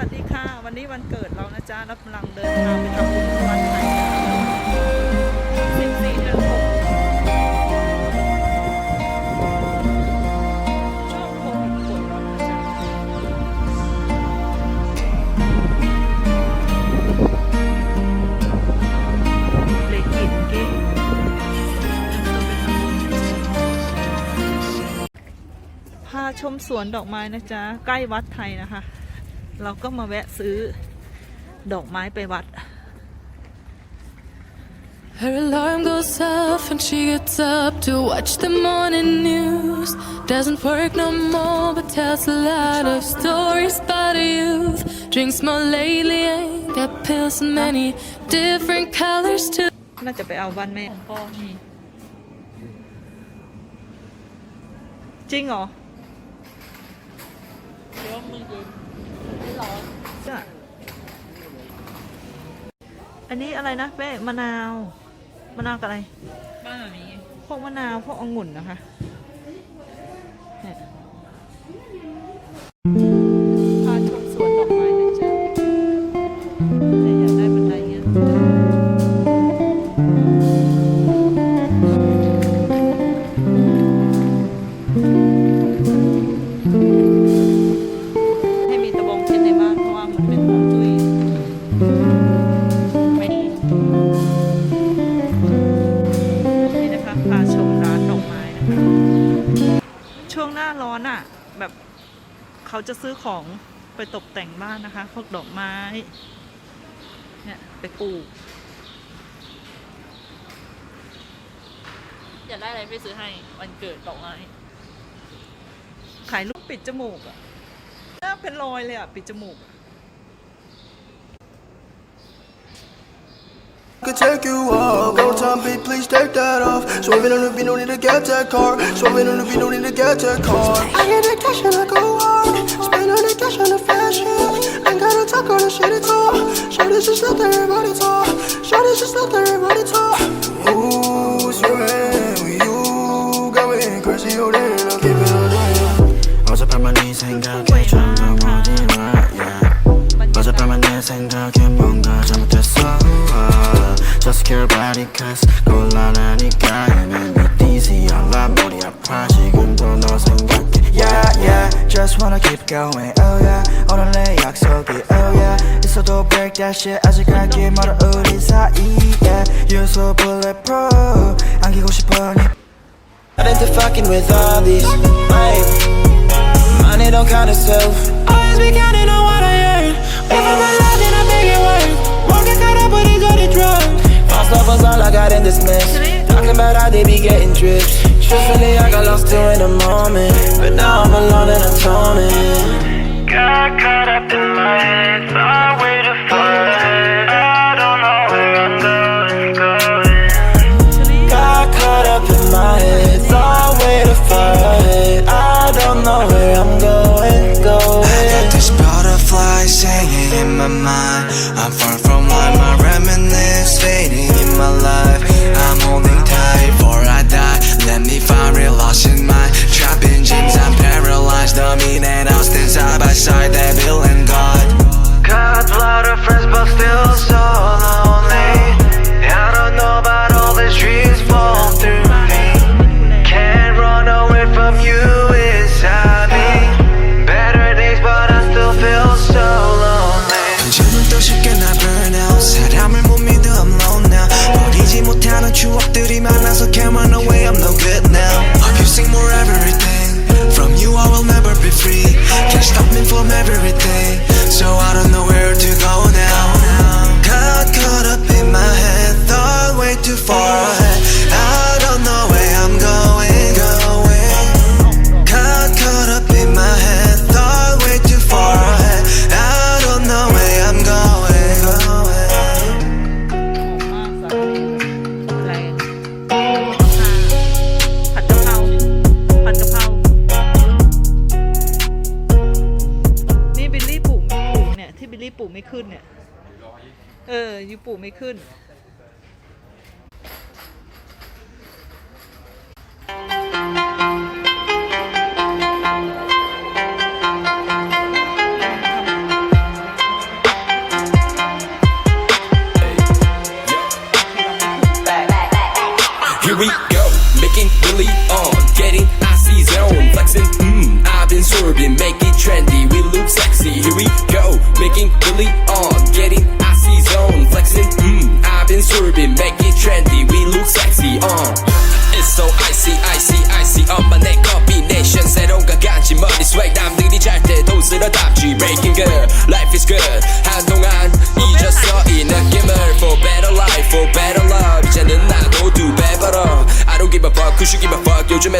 วัสดีค่ะ วันนี้วันเกิดเรานะจ๊ะเรากำลังเดินทางไปทำบุญที่วัดไทยสิบสี่เดือนหกช่วงโควิดปวดร้อนนะจ๊ะเล็กหินเก้พาชมสวนดอกไม้นะจ๊ะ ใกล้วัดไทยนะคะ เราก็มาแวะซื้อดอกไม้ไปวัด Her alarm goes off and she gets up to watch the morning news. Doesn't work no more, but tells a lot of stories about her youth. Drinks more lately, ain't got pills in many different colors too. น่าจะไปเอาวันแม่ของพ่อมีจริงเหรอเดี๋ยวมือเย็นไม่ ร้อนจ้ะอันนี้อะไรนะแม่มะนาว มะนาวกับอะไร บ้านแบบนี้ พวกมะนาว พวกองุ่นนะคะ ของไปตกแต่งบ้านนะคะ พวกดอกไม้ เนี่ยไปปลูก อยากได้อะไรไปซื้อให้วันเกิดดอกไม้ ขายลูกปิดจมูกอะ่ะหน้าเป็นรอยเลยอะ่ะปิดจมูกอะ could take you off. Go time, babe, please take that off. Swerving on the beat, no need to get that car. Swerving on the beat, no need to get that car. I get that cash and I go hard. Spend all the cash on the fashion. Ain't gotta talk all the shit at all. Shorty just let everybody talk. Shorty just let everybody talk. Who's your man? You going crazy all day. I'm keeping on the 어젯밤 많이 생각해 전부 어디나 yeah. 어젯밤만 내 생각에 뭔가 잘못했어 Just care about it cause 곤란하니까 애매해 easy 알아 머리 아파 지금도 너 생각해 Yeah yeah Just wanna keep going Oh yeah 오늘 내 약속이 Oh yeah 있어도 break that shit 아직 갈길 멀어 우리 사이 Yeah You're so bulletproof 안기고 싶어 네 Got into fucking with all these. Right. Money don't count itself. Always be counting on what I earn. If I'm alive, then I make it work. Won't get caught up with these dirty drugs. Lost love was all I got in this mess. Talking about how they be getting drips. Truthfully, I got lost too in the moment. But now I'm alone and atoning. Got caught up in my head, way too far ahead. I don't know where I'm going, going. Got caught up in my head. I don't know where I'm going, going. got this butterfly singing in my mind. I'm far from why my reminiscence fading in my life. I'm holding Let me find real lost in my trapping dreams. I'm paralyzed. The mean and Austin side by side. Devil and God. Got a lot of friends, but still a fuck 요즘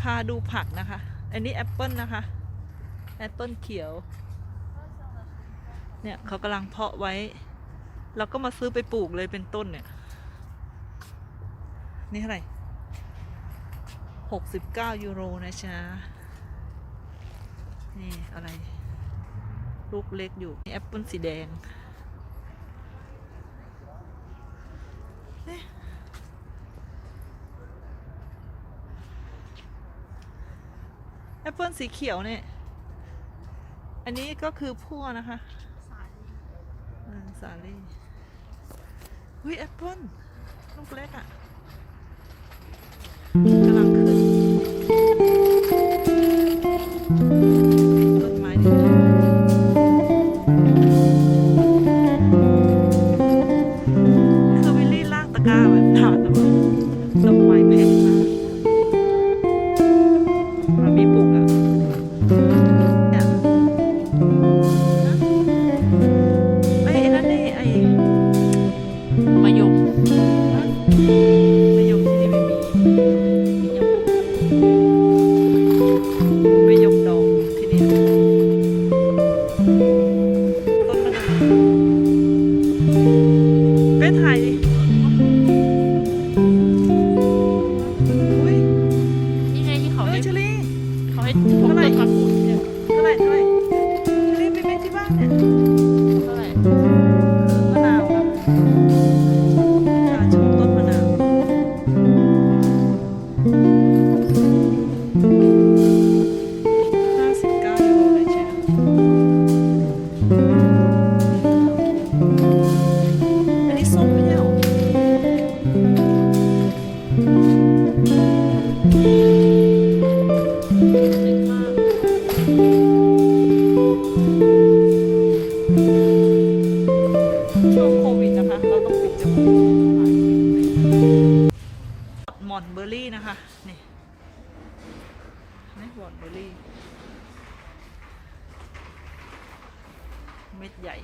พาดูผักนะคะ อันนี้แอปเปิลนะคะ แอปเปิลเขียว เนี่ยเขากำลังเพาะไว้ เราก็มาซื้อไปปลูกเลยเป็นต้นเนี่ย นี่เท่าไหร่หกสิบเก้ายูโรนะจ๊ะนี่อะไร ลูกเล็กอยู่ นี่แอปเปิลสีแดงเอ๊ะ แอปเปิลสีเขียวเนี่ย อันนี้ก็คือพั่วนะคะอืมสาลี่วิแอปเปิ้ลลูกเล็กอะ่ะ หมอนเบอร์รี่นะคะ นี่นี่หมอนเบอร์รี่ เม็ดใหญ่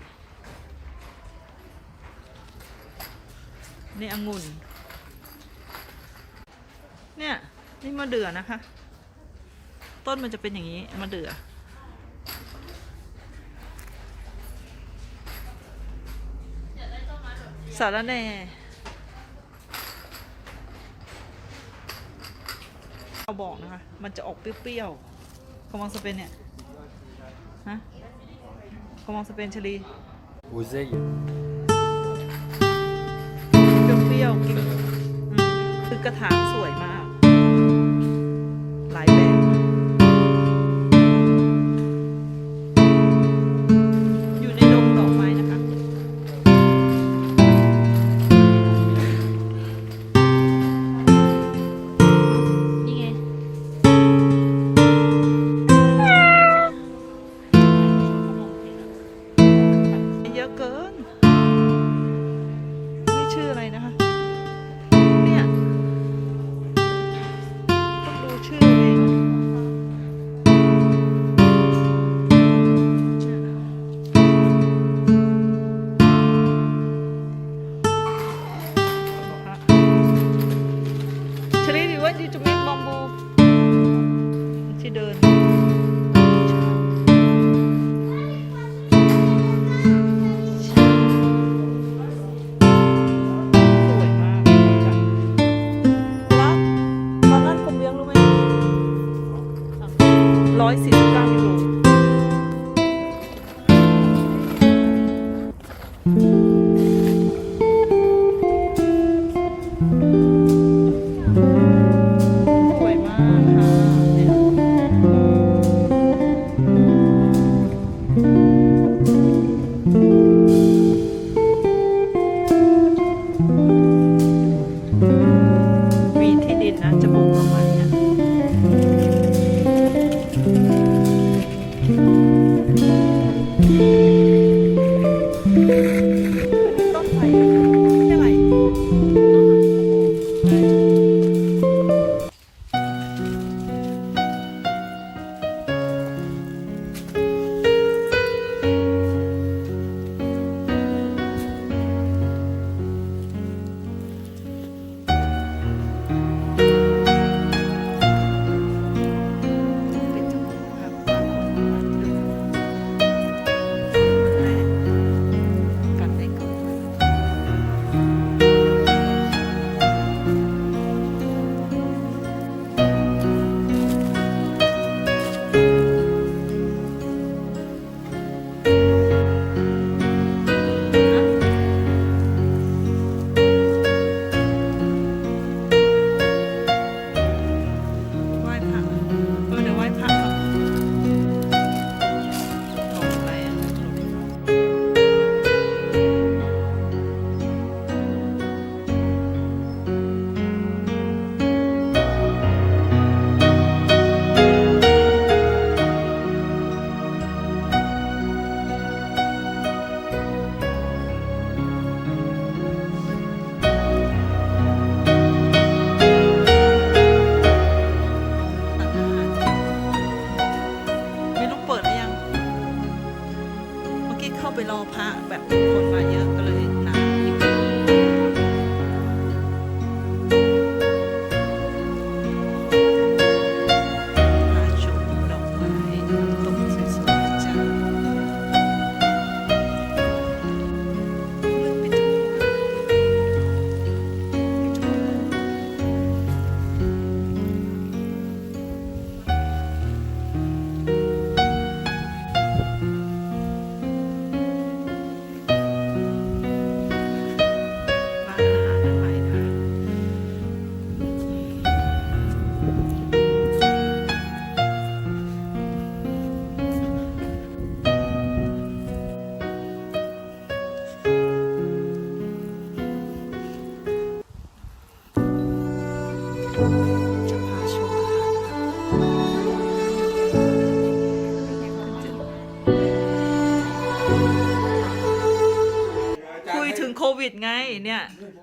นี่องุ่น เนี่ย นี่มะเดื่อนะคะ ต้นมันจะเป็นอย่างนี้มะเดื่อ สารแน่เราบอกนะคะ มันจะออกเปรี้ยวๆขมังสเปนเนี่ย ฮะขมังสเปนชลีอูเซ่เปรี้ยวๆกินคือกระถางสวยมาก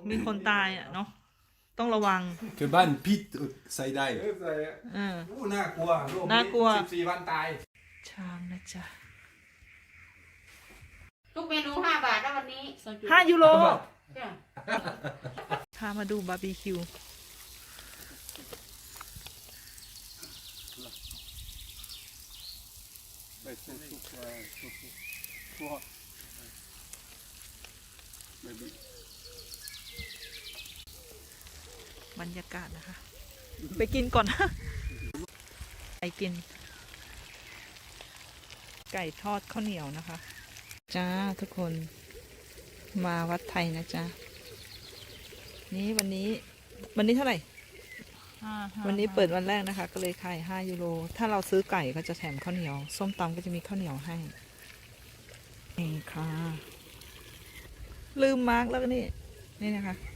มีคนตายอะเนาะต้องระวัง คือบ้านพิษใส่ได้เออใส่เออ โอ้น่ากลัวโรคน่ากลัว สิบสี่วันตายชามนะจ๊ะทุกเมนูห้าบาทนะวันนี้ห้ายูโรจ้ะพามาดูบาร์บีคิว บรรยากาศนะคะ ไปกินก่อนนะไปกิน ไก่ทอดข้าวเหนียวนะคะ จ้าทุกคนมาวัดไทยนะจ๊ะ นี่วันนี้ วันนี้เท่าไหร่ วันนี้เปิดวันแรกนะคะ ก็เลยขาย5ยูโร ถ้าเราซื้อไก่ก็จะแถมข้าวเหนียว ส้มตำก็จะมีข้าวเหนียวให้นี่ค่ะ ลืมมาร์กแล้วก็นี่ นี่นะคะอืม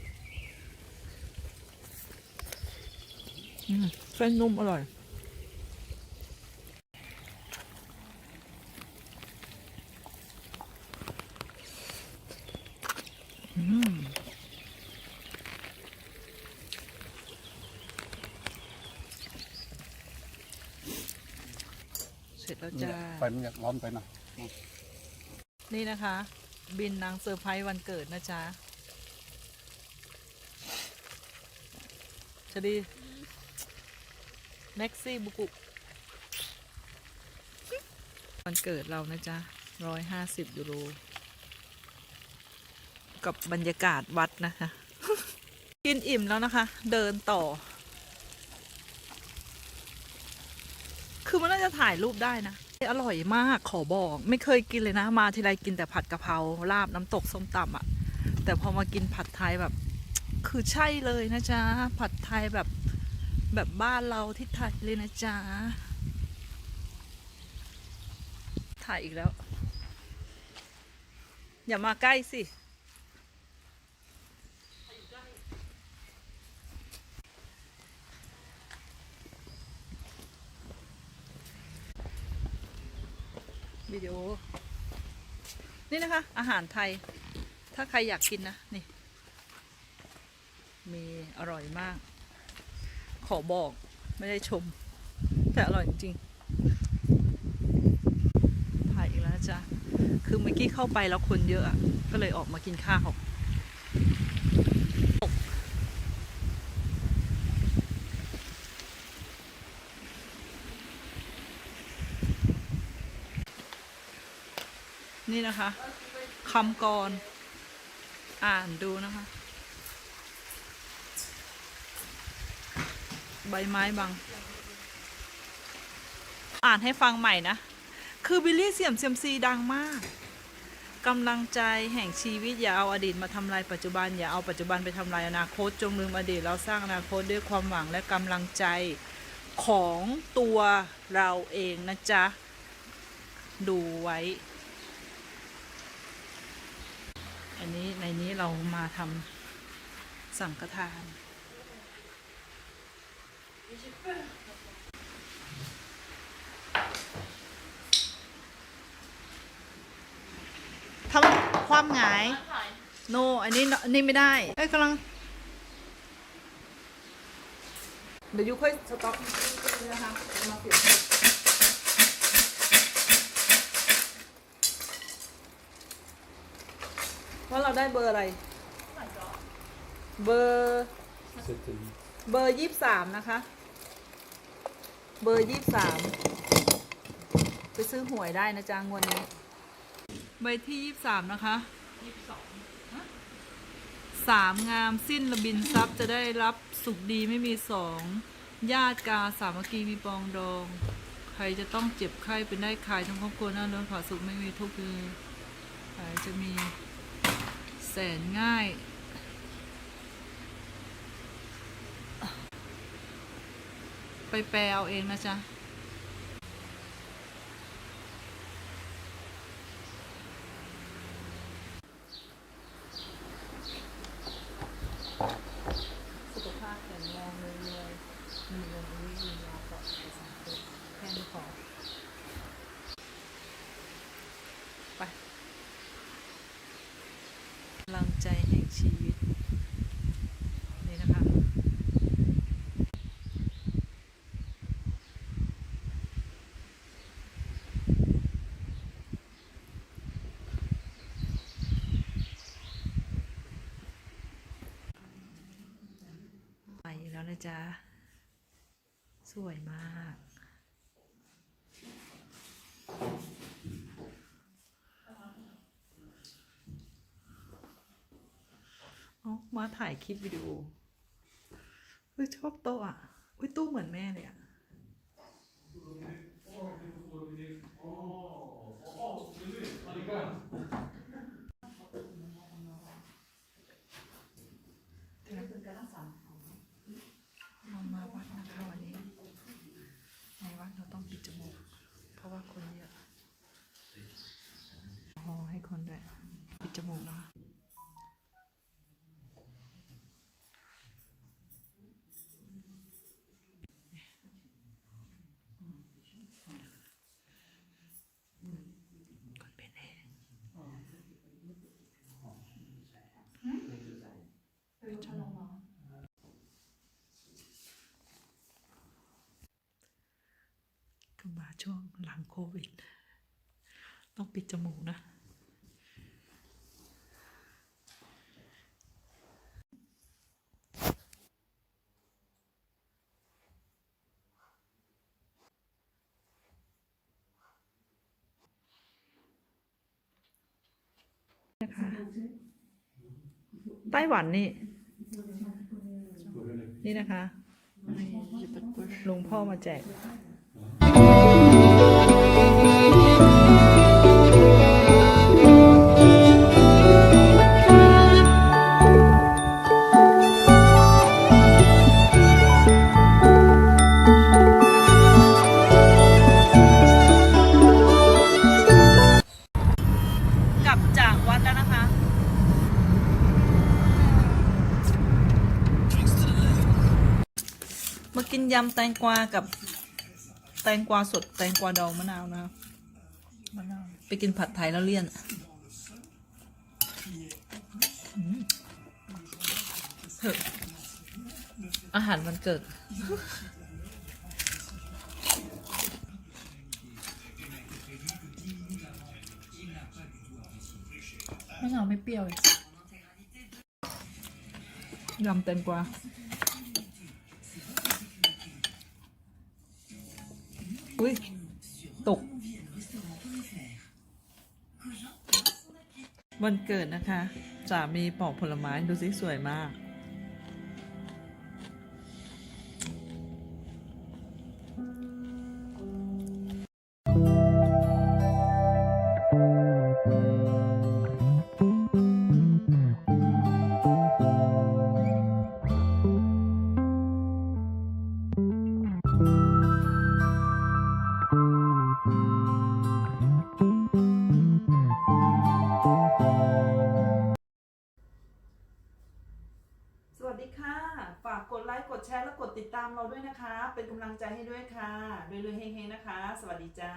เส้นนุ่มอร่อยอืมเสร็จแล้วจ้า ไฟมันอยากร้อนไปหน่อยนี่นะคะ บินนางเซอร์ไพรส์วันเกิดนะจ๊ะชดี แม็กซี่บุกุวันเกิดเรานะจ๊ะร้อยห้าสิบยูโร กับบรรยากาศวัดนะคะ กินอิ่มแล้วนะคะ เดินต่อ คือมันน่าจะถ่ายรูปได้นะ อร่อยมากขอบอก ไม่เคยกินเลยนะ มาทีไรกินแต่ผัดกะเพราลาบน้ำตกส้มตำอะ่ะ แต่พอมากินผัดไทยแบบ คือใช่เลยนะจ๊ะ ผัดไทยแบบ แบบบ้านเราที่ไทยเลยนะจ๊ะ ถ่ายอีกแล้ว อย่ามาใกล้สิวิดีโอ นี่นะคะ อาหารไทย ถ้าใครอยากกินนะ นี่ มีอร่อยมาก ขอบอกไม่ได้ชม แต่อร่อยจริงๆถ่ายอีกแล้วจ๊ะคือเมื่อกี้เข้าไปแล้วคนเยอะ ก็เลยออกมากินข้าวนี่นะคะคำกร อ่านดูนะคะ ใบไม้บัง อ่านให้ฟังใหม่นะ คือบิลลี่เสี่ยมเซียมซีดังมากกำลังใจแห่งชีวิตอย่าเอาอดีตมาทำลายปัจจุบันอย่าเอาปัจจุบันไปทำลายอนาคต จงลืมอดีตแล้วสร้างอนาคตด้วยความหวังและกำลังใจของตัวเราเองนะจ๊ะ ดูไว้ อันนี้ในนี้เรามาทำสังฆทาน ทำความหงาย โน อันนี้อันนี้ไม่ได้ เอ้ยกำลัง เดี๋ยวยูค่อยสต็อปนะคะมาเปลี่ยนว่าเราได้เบอร์อะไร เบอร์ C'était เบอร์ยี่สามนะคะ เบอร์ยี่สามไปซื้อหวยได้นะจ๊ะงวดนี้ ใบที่ยี่สามนะคะสามงามสิ้นระบินทรัพย์จะได้รับสุขดีไม่มีสองญาติกาสามัคคีมีปองดอง ใครจะต้องเจ็บไข้เป็นได้คายทั้งครอบครัวหน่าลิศผาสุขไม่มีทุกข์เลยใครจะมีแสนง่าย ไปแปลเอาเองนะจ๊ะสุขภาพแข็งแรงเลยเลยมีเงินมียืนยาวปลอดภัยสามตัวแค่นี้พอไปพลังใจแห่งชีวิต นี่นะคะ ไปแล้ว นะจ๊ะ สวยมากเอามาถ่ายคลิปวิดีโอเฮ้ยชอบโต๊ะอะเฮ้ยตู้เหมือนแม่เลยอะ เรามาวัดนะคะวันนี้ ในวัดเราต้องปิดจมูก เพราะว่าคนเยอะพอให้คนด้วย ปิดจมูกนะคะคนเป็นเองปิดจมูก ก็ มาช่วงหลังโควิด ต้องปิดจมูกนะนะคะไต้หวันนี่ นี่นะคะลุงพ่อมาแจกำแตงกวากับแตงกวาสดแตงกวาดองมะนาวนะคะมะนาวไปกินผัดไทยแล้วเลี่ยนเถอะอาหารวันเกิดมะนาวไม่เปรี้ยวเลยยำแตงกวา อุ้ยตก วันเกิดนะคะ สามีปอกผลไม้ดูสิสวยมาก วัสดีจ้า